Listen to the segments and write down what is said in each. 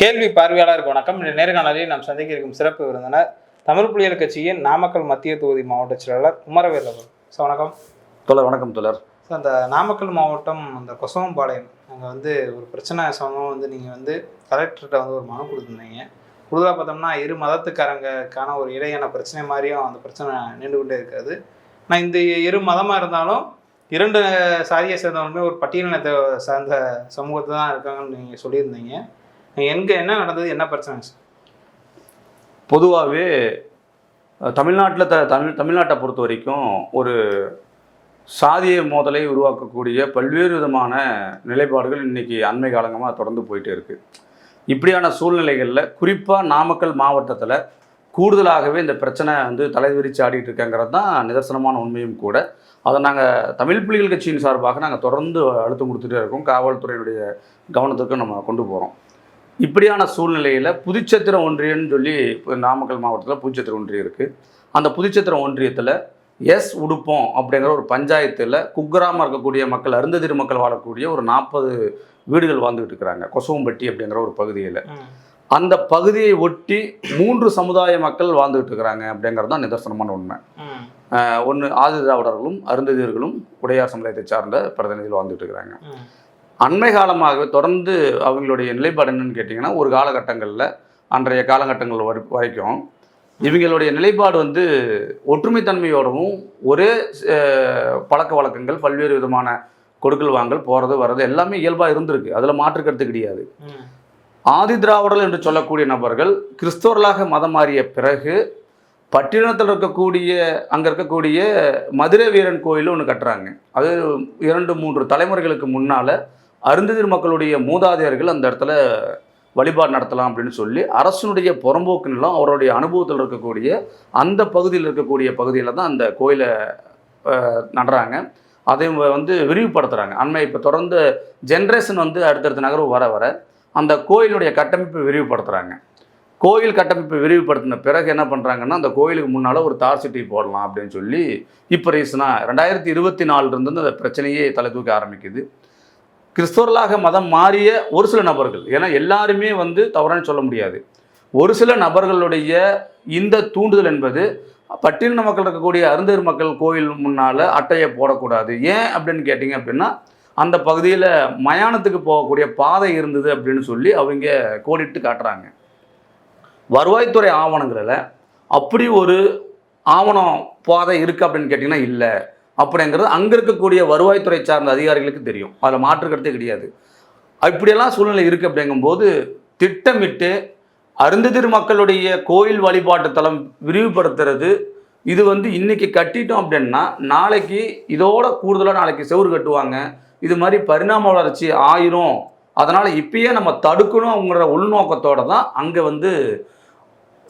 கேள்வி பார்வையாளருக்கு வணக்கம். இந்த நேர்காணலில் நாம் சந்திக்க இருக்கும் சிறப்பு விருந்தினர் தமிழ் புலிகள் கட்சியின் நாமக்கல் மத்திய தொகுதி மாவட்ட செயலாளர் குமரவேல் அவர் ஸோ வணக்கம். தோழர் வணக்கம் தோழர். ஸோ அந்த நாமக்கல் மாவட்டம் அந்த கொசவம்பாளையம் அங்கே வந்து ஒரு பிரச்சனை சம்பவம் வந்து நீங்கள் வந்து கலெக்டர்கிட்ட வந்து ஒரு மனு கொடுத்துருந்தீங்க. கூடுதலாக பார்த்தோம்னா இரு மதத்துக்காரங்களுக்கான ஒரு இடையான பிரச்சனை மாதிரியும் அந்த பிரச்சனை நீண்டு கொண்டே இருக்காது. நான் இந்த இரு மதமாக இருந்தாலும் இரண்டு சாதியை சேர்ந்தவங்களுமே ஒரு பட்டியலினத்தை சார்ந்த சமூகத்தை தான் இருக்காங்கன்னு நீங்கள் சொல்லியிருந்தீங்க. எங்கே என்ன நடந்தது என்ன பிரச்சனை பொதுவாகவே தமிழ்நாட்டில் த தமிழ் தமிழ்நாட்டை பொறுத்த வரைக்கும் ஒரு சாதிய மோதலை உருவாக்கக்கூடிய பல்வேறு விதமான நிலைப்பாடுகள் இன்றைக்கி அண்மை காலங்கமாக தொடர்ந்து போயிட்டே இருக்குது இப்படியான சூழ்நிலைகளில் குறிப்பாக நாமக்கல் மாவட்டத்தில் கூடுதலாகவே இந்த பிரச்சனை வந்து தலைவிரிச்சு ஆடிட்டு இருக்கங்கிறது தான் நிதர்சனமான உண்மையும் கூட. அதை நாங்கள் தமிழ் புலிகள் கட்சியின் சார்பாக நாங்கள் தொடர்ந்து அழுத்தம் கொடுத்துட்டே இருக்கோம். காவல்துறையினுடைய கவனத்துக்கு நம்ம கொண்டு போகிறோம் இப்படியான சூழ்நிலையில் புதுச்சத்திரம் ஒன்றியம்னு சொல்லி இப்போ நாமக்கல் மாவட்டத்தில் புதுச்சத்திரம் ஒன்றியம் இருக்குது அந்த புதுச்சத்திரம் ஒன்றியத்தில் எஸ் உடுப்போம் அப்படிங்கிற ஒரு பஞ்சாயத்தில் குக்கிராமம் இருக்கக்கூடிய மக்கள் அருந்ததிர் மக்கள் வாழக்கூடிய ஒரு நாற்பது வீடுகள் வாழ்ந்துகிட்டு இருக்கிறாங்க. கொசவம்பட்டி அப்படிங்கிற ஒரு பகுதியில். அந்த பகுதியை ஒட்டி மூன்று சமுதாய மக்கள் வாழ்ந்துகிட்டு இருக்கிறாங்க அப்படிங்கிறது தான் நிதர்சனமான உண்மை. ஒன்று ஆதி திராவிடர்களும் அருந்ததியர்களும் உடையார் சமுதாயத்தை சார்ந்த பிரதிநிதிகள் வாழ்ந்துட்டு இருக்கிறாங்க. அண்மை காலமாகவே தொடர்ந்து அவங்களுடைய நிலைப்பாடு என்னன்னு கேட்டிங்கன்னா ஒரு காலகட்டங்களில் அன்றைய காலகட்டங்கள் வரை வரைக்கும் இவங்களுடைய நிலைப்பாடு வந்து ஒற்றுமைத்தன்மையோடவும் ஒரே பழக்க வழக்கங்கள் பல்வேறு விதமான கொடுக்கல் வாங்கல் போகிறது வர்றது எல்லாமே இயல்பாக இருந்திருக்கு. அதில் மாற்று கருத்து கிடையாது. ஆதி திராவிடர்கள் என்று சொல்லக்கூடிய நபர்கள் கிறிஸ்தவர்களாக மதம் மாறிய பிறகு பட்டினத்தில் இருக்கக்கூடிய அங்கே இருக்கக்கூடிய மதுரை வீரன் கோயில் ஒன்று கட்டுறாங்க. அது இரண்டு மூன்று தலைமுறைகளுக்கு முன்னால் அருந்ததிர் மக்களுடைய மூதாதையர்கள் அந்த இடத்துல வழிபாடு நடத்தலாம் அப்படின்னு சொல்லி அரசனுடைய புறம்போக்கு நிலம் அவருடைய அனுபவத்தில் இருக்கக்கூடிய அந்த பகுதியில் இருக்கக்கூடிய பகுதியில் தான் அந்த கோயிலை நடுறாங்க. அதை வந்து விரிவுபடுத்துகிறாங்க அண்மை இப்போ தொடர்ந்து ஜென்ரேஷன் வந்து அடுத்தடுத்த நகர்வு வர வர அந்த கோயிலுடைய கட்டமைப்பை விரிவுபடுத்துகிறாங்க கோயில் கட்டமைப்பை விரிவுபடுத்தின பிறகு என்ன பண்ணுறாங்கன்னா அந்த கோயிலுக்கு முன்னால் ஒரு தார் சிட்டி போடலாம் அப்படின்னு சொல்லி இப்போ ரீசனாக ரெண்டாயிரத்தி இருபத்தி நாலுலேருந்து அந்த பிரச்சனையே தலை தூக்க ஆரம்பிக்குது. கிறிஸ்தவர்களாக மதம் மாறிய ஒரு சில நபர்கள் ஏன்னா எல்லாருமே வந்து தவறான்னு சொல்ல முடியாது. ஒரு சில நபர்களுடைய இந்த தூண்டுதல் என்பது பட்டியலின மக்கள் இருக்கக்கூடிய அருந்தர் மக்கள் கோயில் முன்னால் அட்டையை போடக்கூடாது. ஏன் அப்படின்னு கேட்டிங்க அப்படின்னா அந்த பகுதியில் மயானத்துக்கு போகக்கூடிய பாதை இருந்தது அப்படின்னு சொல்லி அவங்க கோடிட்டு காட்டுறாங்க. வருவாய்த்துறை ஆவணங்களில் அப்படி ஒரு ஆவணம் பாதை இருக்குது அப்படின்னு கேட்டிங்கன்னா இல்லை. அப்படிங்கிறது அங்கே இருக்கக்கூடிய வருவாய்த்துறை சார்ந்த அதிகாரிகளுக்கு தெரியும். அதில் மாற்று கிடையாது. இப்படியெல்லாம் சூழ்நிலை இருக்குது அப்படிங்கும்போது திட்டமிட்டு அருந்ததிர் மக்களுடைய கோயில் வழிபாட்டு தலம் விரிவுபடுத்துறது இது வந்து இன்றைக்கி கட்டிட்டோம் அப்படின்னா நாளைக்கு இதோட கூடுதலாக நாளைக்கு செவுறு கட்டுவாங்க. இது மாதிரி பரிணாம வளர்ச்சி ஆயிரும். அதனால் இப்பயே நம்ம தடுக்கணுங்கிற உள்நோக்கத்தோடு தான் அங்கே வந்து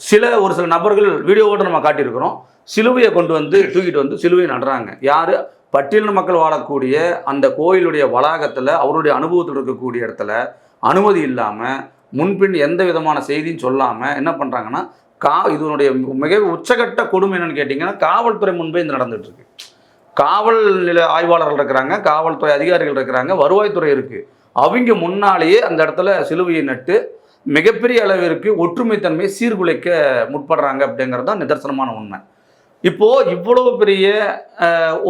சில ஒரு சில நபர்கள் வீடியோவோட நம்ம காட்டியிருக்கிறோம். சிலுவையை கொண்டு வந்து தூக்கிட்டு வந்து சிலுவையை நடுறாங்க. யார்? பட்டியலின மக்கள் வாழக்கூடிய அந்த கோயிலுடைய வளாகத்தில் அவருடைய அனுபவத்தில் இருக்கக்கூடிய இடத்துல அனுமதி இல்லாமல் முன்பின் எந்த விதமான செய்தியும் சொல்லாமல் என்ன பண்ணுறாங்கன்னா கா இதனுடைய மிக உச்சகட்ட கொடுமை என்னன்னு கேட்டிங்கன்னா காவல்துறை முன்பே இது நடந்துகிட்ருக்கு காவல் நில ஆய்வாளர்கள் இருக்கிறாங்க காவல்துறை அதிகாரிகள் இருக்கிறாங்க வருவாய்த்துறை இருக்குது அவங்க முன்னாலேயே அந்த இடத்துல சிலுவையை நட்டு மிகப்பெரிய அளவிற்கு ஒற்றுமைத்தன்மையை சீர்குலைக்க முற்படுறாங்க அப்படிங்கிறது தான் நிதர்சனமான உண்மை. இப்போது இவ்வளவு பெரிய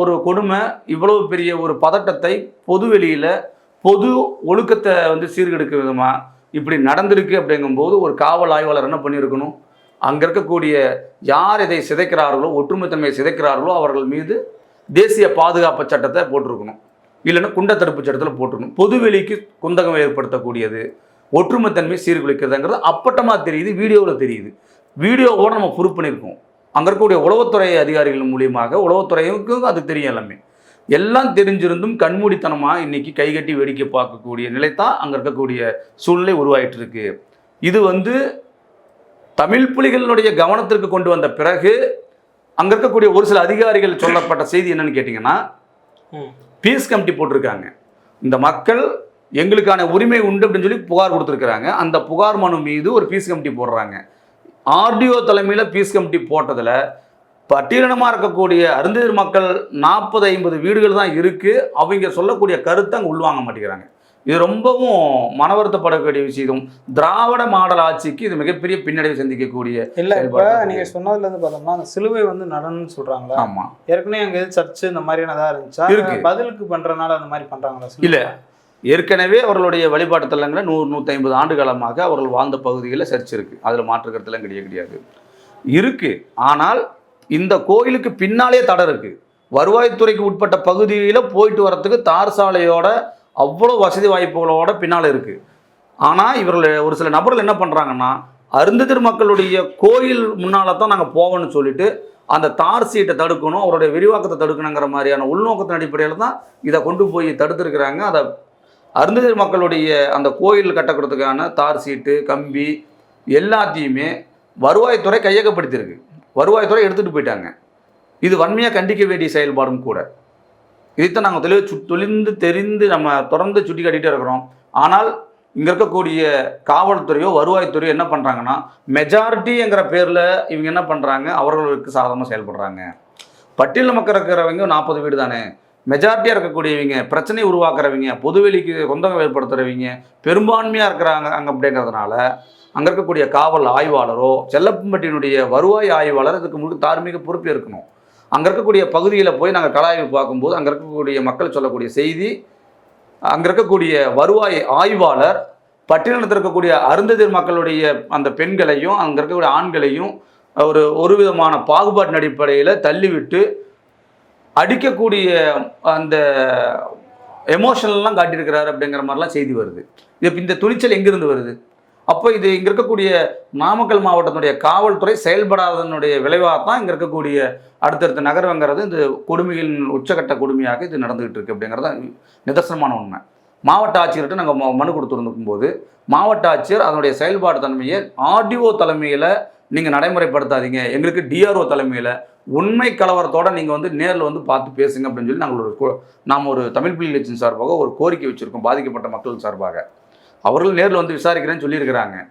ஒரு கொடுமை இவ்வளவு பெரிய ஒரு பதட்டத்தை பொது வெளியில் பொது ஒழுக்கத்தை வந்து சீர்கெடுக்க விதமாக இப்படி நடந்திருக்கு அப்படிங்கும்போது ஒரு காவல் ஆய்வாளர் என்ன பண்ணியிருக்கணும்? அங்கே இருக்கக்கூடிய யார் இதை சிதைக்கிறார்களோ ஒற்றுமைத்தன்மையை சிதைக்கிறார்களோ அவர்கள் மீது தேசிய பாதுகாப்பு சட்டத்தை போட்டிருக்கணும். இல்லைன்னா குண்ட தடுப்பு சட்டத்தில் போட்டிருக்கணும். பொதுவெளிக்கு குந்தகம் ஏற்படுத்தக்கூடியது. ஒற்றுமைத்தன்மை சீர்குலைக்கிறதுங்கிறது அப்பட்டமாக தெரியுது வீடியோவில் தெரியுது. வீடியோவோட நம்ம ப்ரூவ் பண்ணியிருக்கோம். அங்கே இருக்கக்கூடிய உளவுத்துறை அதிகாரிகள் மூலியமாக உளவுத்துறைக்கும் அது தெரியும் எல்லாமே. எல்லாம் தெரிஞ்சிருந்தும் கண்மூடித்தனமாக இன்னைக்கு கைகட்டி வேடிக்கை பார்க்கக்கூடிய நிலை தான் அங்கே இருக்கக்கூடிய சூழ்நிலை உருவாயிட்டு இருக்கு இது வந்து தமிழ் புலிகளுடைய கவனத்திற்கு கொண்டு வந்த பிறகு அங்கே இருக்கக்கூடிய ஒரு சில அதிகாரிகள் சொல்லப்பட்ட செய்தி என்னன்னு கேட்டிங்கன்னா. பீஸ் கமிட்டி போட்டிருக்காங்க. இந்த மக்கள் எங்களுக்கான உரிமை உண்டு அப்படின்னு சொல்லி புகார் கொடுத்துருக்குறாங்க. அந்த புகார் மனு மீது ஒரு பீஸ் கமிட்டி போடுறாங்க. ஆர்டிஓ தலைமையில் பீஸ் கமிட்டி போட்டதில் பட்டியலினமாக இருக்கக்கூடிய அருந்ததிர் மக்கள் நாற்பது ஐம்பது வீடுகள் தான் இருக்குது அவங்க சொல்லக்கூடிய கருத்தை அங்கே உள்வாங்க மாட்டேங்கிறாங்க. இது ரொம்பவும் மனவருத்தப்படக்கூடிய விஷயம். திராவிட மாடல் ஆட்சிக்கு இது மிகப்பெரிய பின்னடைவு சந்திக்கக்கூடிய இல்ல இப்ப செயல்பாடு தான் நீங்க சொன்னதுல இருந்து பார்த்தோம்னா அந்த சிலுவை வந்து நடனம்னு சொல்றாங்களா? ஆமா. ஏற்கனவே அங்க சர்ச்சு இந்த மாதிரியானதா இருந்துச்சா? இருக்கு. பதிலுக்கு பண்றதுனால அந்த மாதிரி பண்றாங்களா சிலுவை? இல்ல. ஏற்கனவே அவர்களுடைய வழிபாட்டு தலங்களில் நூறு நூற்றி ஐம்பது ஆண்டு காலமாக அவர்கள் வாழ்ந்த பகுதிகளில் சர்ச் இருக்குது அதில் மாற்று கிடையாது கிடையாது. இருக்குது ஆனால் இந்த கோயிலுக்கு பின்னாலே தடை இருக்குது வருவாய்த்துறைக்கு உட்பட்ட பகுதியில் போயிட்டு வரத்துக்கு தார் சாலையோட அவ்வளோ வசதி வாய்ப்புகளோட பின்னால் இருக்குது ஆனால் இவர்கள் ஒரு சில நபர்கள் என்ன பண்ணுறாங்கன்னா அருந்ததிர் மக்களுடைய கோயில் முன்னால் தான் நாங்கள் போவோம்னு சொல்லிட்டு அந்த தார் சீட்டை தடுக்கணும் அவருடைய விரிவாக்கத்தை தடுக்கணுங்கிற மாதிரியான உள்நோக்கத்தின் அடிப்படையில் தான் இதை கொண்டு போய் தடுத்துருக்கிறாங்க. அதை அருந்ததிர் மக்களுடைய அந்த கோயில் கட்டக்கிறதுக்கான தார் சீட்டு கம்பி எல்லாத்தையுமே வருவாய்த்துறை கையகப்படுத்தியிருக்கு. வருவாய்த்துறை எடுத்துகிட்டு போயிட்டாங்க. இது வன்மையாக கண்டிக்க வேண்டிய செயல்பாடும் கூட. இதைத்தான் நாங்கள் தெளிவு சு தொழிந்து தெரிந்து நம்ம தொடர்ந்து சுட்டி காட்டிகிட்டே இருக்கிறோம். ஆனால் இங்கே இருக்கக்கூடிய காவல்துறையோ வருவாய்த்துறையோ என்ன பண்ணுறாங்கன்னா மெஜாரிட்டிங்கிற பேரில் இவங்க என்ன பண்ணுறாங்க அவர்களுக்கு சாதகமாக செயல்படுறாங்க. பட்டியல் மக்கள் இருக்கிறவங்க நாற்பது வீடு தானே மெஜாரிட்டியாக இருக்கக்கூடியவங்க பிரச்சனை உருவாக்குறவங்க பொதுவெளிக்கு சொந்தம் ஏற்படுத்துகிறவங்க பெரும்பான்மையாக இருக்கிறாங்க அங்கே அப்படிங்கிறதுனால அங்கே இருக்கக்கூடிய காவல் ஆய்வாளரோ செல்லப்பம்பட்டியினுடைய வருவாய் ஆய்வாளர் இதுக்கு முழு தார்மீக பொறுப்பு இருக்கணும். அங்கே இருக்கக்கூடிய பகுதியில் போய் நாங்கள் கலாய்வு பார்க்கும்போது அங்கே இருக்கக்கூடிய மக்கள் சொல்லக்கூடிய செய்தி அங்கே இருக்கக்கூடிய வருவாய் ஆய்வாளர் பட்டினத்தில் இருக்கக்கூடிய அருந்ததிர் மக்களுடைய அந்த பெண்களையும் அங்கே இருக்கக்கூடிய ஆண்களையும் ஒரு ஒரு விதமான பாகுபாட்டின் அடிப்படையில் தள்ளிவிட்டு அடிக்கக்கூடிய அந்த எமோஷனல்லாம் காட்டியிருக்கிறாரு அப்படிங்கிற மாதிரிலாம் செய்தி வருது. இது இந்த துணிச்சல் எங்கிருந்து வருது? அப்போ இது இங்கே இருக்கக்கூடிய நாமக்கல் மாவட்டத்தினுடைய காவல்துறை செயல்படாததனுடைய விளைவாக தான் இங்கே இருக்கக்கூடிய அடுத்தடுத்த நகரங்கிறது இந்த கொடுமைகளின் உச்சகட்ட கொடுமையாக இது நடந்துகிட்டு இருக்கு அப்படிங்கிறது தான் நிதர்சனமான உண்மை. மாவட்ட ஆட்சியர்கிட்ட நாங்கள் மனு கொடுத்துருந்துக்கும் போது மாவட்ட ஆட்சியர் அதனுடைய செயல்பாடு தன்மையை ஆர்டிஓ தலைமையில் நீங்கள் நடைமுறைப்படுத்தாதீங்க. எங்களுக்கு டிஆர்ஓ தலைமையில் உண்மை கலவரத்தோட நீங்கள் வந்து நேரில் வந்து பார்த்து பேசுங்க அப்படின்னு சொல்லி நாங்கள் ஒரு கோ- நாம் ஒரு தமிழ் புலி லட்சம் சார்பாக ஒரு கோரிக்கை வச்சுருக்கோம் பாதிக்கப்பட்ட மக்கள் சார்பாக. அவர்கள் நேரில் வந்து விசாரிக்கிறேன்னு சொல்லியிருக்கிறாங்க.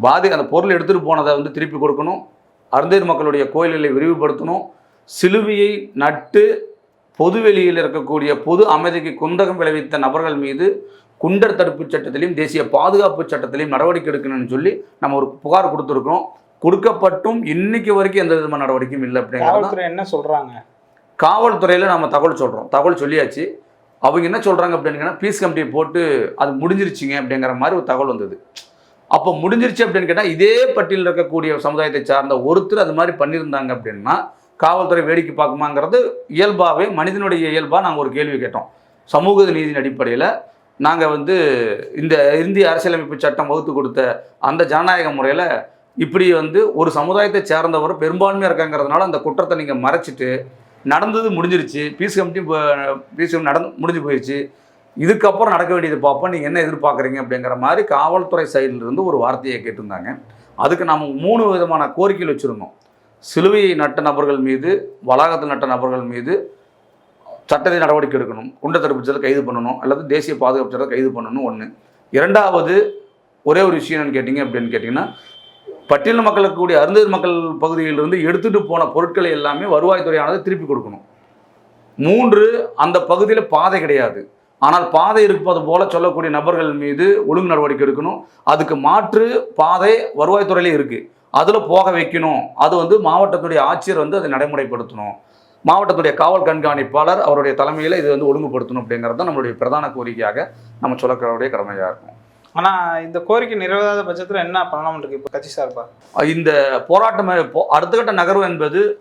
பாதி அந்த பொருள் எடுத்துகிட்டு போனதை வந்து திருப்பி கொடுக்கணும். அருந்தேர் மக்களுடைய கோயில்களை விரிவுபடுத்தணும். சிலுவையை நட்டு பொதுவெளியில் இருக்கக்கூடிய பொது அமைதிக்கு குந்தகம் விளைவித்த நபர்கள் மீது குண்டர் தடுப்பு சட்டத்திலையும் தேசிய பாதுகாப்பு சட்டத்திலையும் நடவடிக்கை எடுக்கணும்னு சொல்லி நம்ம ஒரு புகார் கொடுத்துருக்கோம் கொடுக்கப்பட்டும் இன்னைக்கு வரைக்கும் எந்த விதமான நடவடிக்கையும் இல்லை அப்படிங்கிறது என்ன சொல்றாங்க? காவல்துறையில் நம்ம தகவல் சொல்கிறோம் தகவல் சொல்லியாச்சு. அவங்க என்ன சொல்கிறாங்க அப்படின்னா பீஸ் கமிட்டியை போட்டு அது முடிஞ்சிருச்சுங்க அப்படிங்கிற மாதிரி ஒரு தகவல் வந்தது. அப்போ முடிஞ்சிருச்சு அப்படின்னு கேட்டால் இதே பட்டியலில் இருக்கக்கூடிய சமுதாயத்தை சார்ந்த ஒருத்தர் அது மாதிரி பண்ணியிருந்தாங்க அப்படின்னா காவல்துறை வேடிக்கை பார்க்குமாங்கிறது இயல்பாகவே மனிதனுடைய இயல்பாக நாங்கள் ஒரு கேள்வி கேட்டோம். சமூக நீதியின் அடிப்படையில் நாங்கள் வந்து இந்த இந்திய அரசியலமைப்பு சட்டம் வகுத்து கொடுத்த அந்த ஜனநாயக முறையில் இப்படி வந்து ஒரு சமுதாயத்தை சேர்ந்தவர் பெரும்பான்மையாக இருக்காங்கிறதுனால அந்த குற்றத்தை நீங்கள் மறைச்சிட்டு நடந்தது முடிஞ்சிருச்சு பீஸ் கமிட்டி பீஸ் நடந்து முடிஞ்சு போயிடுச்சு இதுக்கப்புறம் நடக்க வேண்டியது பார்ப்போம் நீங்கள் என்ன எதிர்பார்க்குறீங்க அப்படிங்கிற மாதிரி காவல்துறை சைடில் இருந்து ஒரு வார்த்தையை கேட்டிருந்தாங்க. அதுக்கு நாம் மூணு விதமான கோரிக்கைகள் வச்சுருந்தோம். சிலுவையை நட்ட நபர்கள் மீது வளாகத்தில் நட்ட நபர்கள் மீது சட்டத்தை நடவடிக்கை எடுக்கணும். குண்ட தடுப்பு சட்டத்தை கைது பண்ணணும் அல்லது தேசிய பாதுகாப்பு சட்டத்தை கைது பண்ணணும் ஒன்று இரண்டாவது ஒரே ஒரு விஷயம் என்னன்னு கேட்டிங்க அப்படின்னு கேட்டிங்கன்னா பட்டியல் மக்களுக்கு கூடிய அருந்ததிர் மக்கள் பகுதியிலிருந்து எடுத்துகிட்டு போன பொருட்களை எல்லாமே வருவாய்த்துறையானது திருப்பி கொடுக்கணும். மூன்று அந்த பகுதியில் பாதை கிடையாது. ஆனால் பாதை இருப்பது போல சொல்லக்கூடிய நபர்கள் மீது ஒழுங்கு நடவடிக்கை எடுக்கணும். அதுக்கு மாற்று பாதை வருவாய்த்துறையிலே இருக்குது அதில் போக வைக்கணும். அது வந்து மாவட்டத்துடைய ஆட்சியர் வந்து அதை நடைமுறைப்படுத்தணும். மாவட்டத்துடைய காவல் கண்காணிப்பாளர் அவருடைய தலைமையில் இது வந்து ஒழுங்குபடுத்தணும் அப்படிங்கிறது தான் நம்மளுடைய பிரதான கோரிக்கையாக நம்ம சொல்லக்கூடிய கடமையாக இருக்கும். ஆனா இந்த கோரிக்கை நிறைவேறாத பட்சத்தில் என்ன பண்ணணும் இருக்கு இப்போ கட்சி சார்பா? இந்த போராட்டம் போ- அடுத்த கட்ட நகர்வு என்பது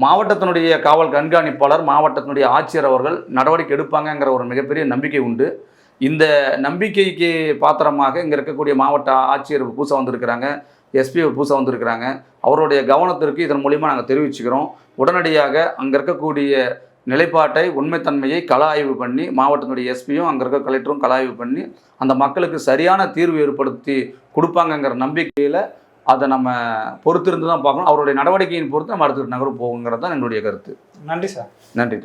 மாவட்டத்தினுடைய காவல் கண்காணிப்பாளர் மாவட்டத்தினுடைய ஆட்சியர் அவர்கள் நடவடிக்கை எடுப்பாங்கங்கிற ஒரு மிகப்பெரிய நம்பிக்கை உண்டு. இந்த நம்பிக்கைக்கு பாத்திரமாக இங்கே இருக்கக்கூடிய மாவட்ட ஆட்சியர் பூசா வந்திருக்கிறாங்க எஸ்பி பூசா வந்திருக்கிறாங்க. அவருடைய கவனத்திற்கு இதன் மூலிமா நாங்கள் தெரிவிச்சுக்கிறோம். உடனடியாக அங்கே இருக்கக்கூடிய நிலைப்பாட்டை உண்மைத்தன்மையை கள ஆய்வு பண்ணி மாவட்டத்தினுடைய எஸ்பியும் அங்கே இருக்க கலெக்டரும் கள ஆய்வு பண்ணி அந்த மக்களுக்கு சரியான தீர்வு ஏற்படுத்தி கொடுப்பாங்கங்கிற நம்பிக்கையில் அதை நம்ம பொறுத்திருந்து தான் பார்க்கணும். அவருடைய நடவடிக்கையின் பொறுத்து நம்ம அடுத்த நகரம் போகுங்கிறது தான் என்னுடைய கருத்து. நன்றி சார். நன்றி.